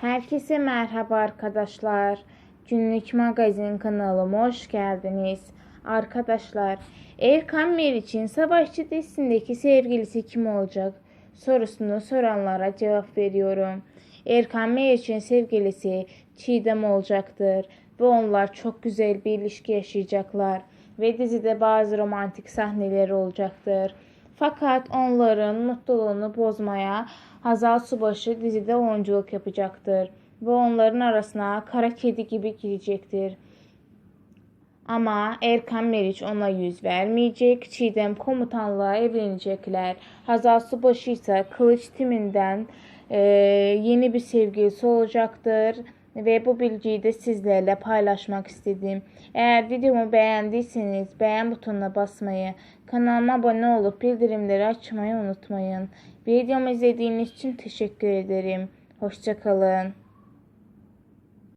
Herkese merhaba arkadaşlar. Günlük magazin kanalıma hoş geldiniz. Arkadaşlar, Erkan Meriç'in Savaşçı dizisindeki sevgilisi kim olacak? Sorusunu soranlara cevap veriyorum. Erkan Meriç'in sevgilisi Çiğdem olacaktır ve onlar çok güzel bir ilişki yaşayacaklar ve dizide bazı romantik sahneler olacaktır. Fakat onların mutluluğunu bozmaya Hazal Subaşı dizide oyunculuk yapacaktır ve onların arasına kara kedi gibi girecektir. Ama Erkan Meriç ona yüz vermeyecek. Çiğdem komutanlığa evlenecekler. Hazal Subaşı ise Kılıç timinden e, yeni bir sevgilisi olacaktır. Ve bu bilgiyi de sizlerle paylaşmak istedim. Eğer videomu beğendiyseniz beğen butonuna basmayı, kanalıma abone olup bildirimleri açmayı unutmayın. Videomu izlediğiniz için teşekkür ederim. Hoşçakalın.